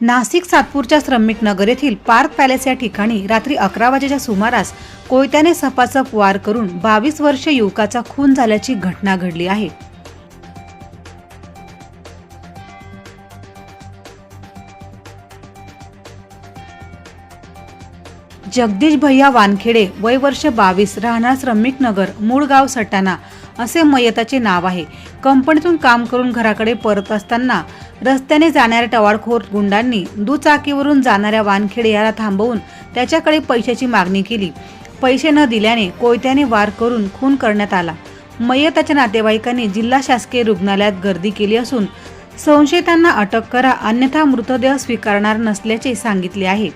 नाशिक सातपूरच्या श्रमिक नगर येथील park palace या ठिकाणी रात्री अकरा वाजेच्या सुमारास कोयत्याने सपासप वार करून बावीस वर्ष युवकाचा खून झाल्याची घटना घडली आहे. जगदीश भैया वानखेडे वय वर्ष बावीस राहणार श्रमिक नगर मूळ गाव सटाणा असे मयताचे नाव आहे. कंपनीतून काम करून घराकडे परत असताना रस्त्याने जाणाऱ्या टवाळखोर गुंडांनी दुचाकीवरून जाणाऱ्या वानखेडे याला थांबवून त्याच्याकडे पैशाची मागणी केली. पैसे न दिल्याने कोयत्याने वार करून खून करण्यात आला. मयताच्या नातेवाईकांनी जिल्हा शासकीय रुग्णालयात गर्दी केली असून संशयितांना अटक करा अन्यथा मृतदेह स्वीकारणार नसल्याचे सांगितले आहे.